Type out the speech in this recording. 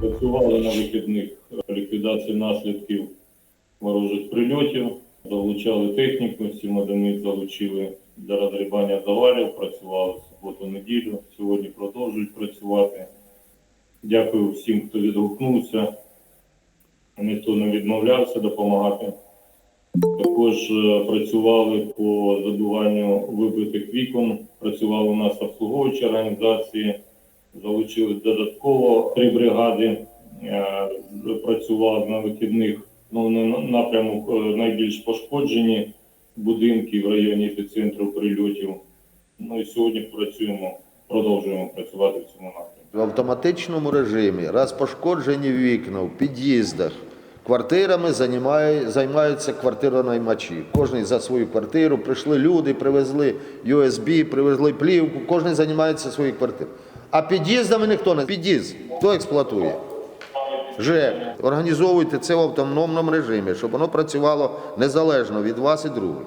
Працювали на вихідних ліквідації наслідків ворожих прильотів, залучали техніку, сім одиниць залучили для розгрібання завалів, працювали суботу-неділю, сьогодні продовжують працювати. Дякую всім, хто відгукнувся. Ніхто не відмовлявся допомагати. Також е, працювали по забиванню вибитих вікон, працювали у нас обслуговуючі організації, залучили додатково три бригади, е, працювали на вихідних ну, на напрямок е, найбільш пошкоджені будинки в районі епіцентру прильотів. Ну і сьогодні працюємо, продовжуємо працювати в цьому напрямку. В автоматичному режимі, раз пошкоджені вікна в під'їздах, квартирами займає- займаються квартиронаймачі. Кожен за свою квартиру. Прийшли люди, привезли USB, привезли плівку, кожен займається своєю квартирою. А під'їздами ніхто не під'їзд. Хто експлуатує? ЖЕК. Організовуйте це в автономному режимі, щоб воно працювало незалежно від вас і других.